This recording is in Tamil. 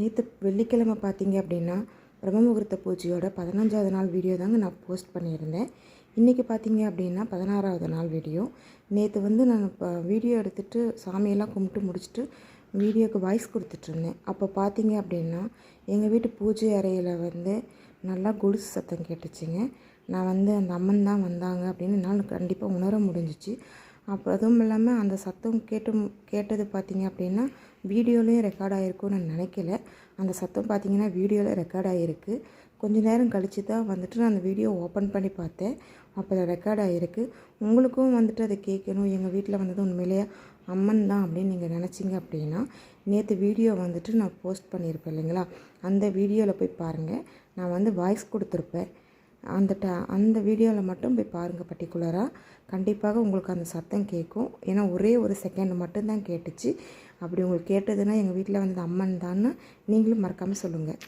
நேற்று வெள்ளிக்கிழமை பார்த்தீங்க அப்படின்னா பிரம்மமுகூர்த்த பூஜையோட பதினஞ்சாவது நாள் வீடியோ தாங்க நான் போஸ்ட் பண்ணியிருந்தேன். இன்றைக்கி பார்த்தீங்க அப்படின்னா பதினாறாவது நாள் வீடியோ நேற்று வந்து நான் இப்போ வீடியோ எடுத்துகிட்டு சாமியெல்லாம் கும்பிட்டு முடிச்சுட்டு வீடியோக்கு வாய்ஸ் கொடுத்துட்ருந்தேன். அப்போ பார்த்தீங்க அப்படின்னா எங்கள் வீட்டு பூஜை அறையில் வந்து நல்லா கொலுசு சத்தம் கேட்டுச்சுங்க. நான் வந்து அந்த அம்மன் தான் வந்தாங்க அப்படின்னு என்னால் கண்டிப்பாக உணர முடிஞ்சிச்சு. அப்போ அதுவும் இல்லாமல் அந்த சத்தம் கேட்டு கேட்டது பார்த்தீங்க அப்படின்னா வீடியோலேயும் ரெக்கார்ட் ஆகிருக்கும்னு நான் நினைக்கல. அந்த சத்தம் பார்த்தீங்கன்னா வீடியோவில் ரெக்கார்ட் ஆகிருக்கு கொஞ்ச நேரம் கழித்து தான் வந்துட்டு நான் அந்த வீடியோ ஓப்பன் பண்ணி பார்த்தேன். அப்போ அதை ரெக்கார்ட் ஆகிருக்கு உங்களுக்கும் வந்துட்டு அதை கேட்கணும். எங்கள் வீட்டில் வந்தது உண்மையிலேயே அம்மன் தான் அப்படின்னு நீங்கள் நினச்சிங்க அப்படின்னா நேற்று வீடியோ வந்துட்டு நான் போஸ்ட் பண்ணியிருப்பேன் இல்லைங்களா? அந்த வீடியோவில் போய் பாருங்கள் நான் வந்து வாய்ஸ் கொடுத்துருப்பேன். அந்த ட அந்த வீடியோவில் மட்டும் போய் பாருங்கள் பர்டிகுலராக கண்டிப்பாக உங்களுக்கு அந்த சத்தம் கேட்கும் ஏன்னா ஒரே ஒரு செகண்ட் மட்டும்தான் கேட்டுச்சு. அப்படி உங்களுக்கு கேட்டதுன்னா எங்கள் வீட்டில் வந்தது அம்மன் தான்னு நீங்களும் மறக்காமல் சொல்லுங்கள்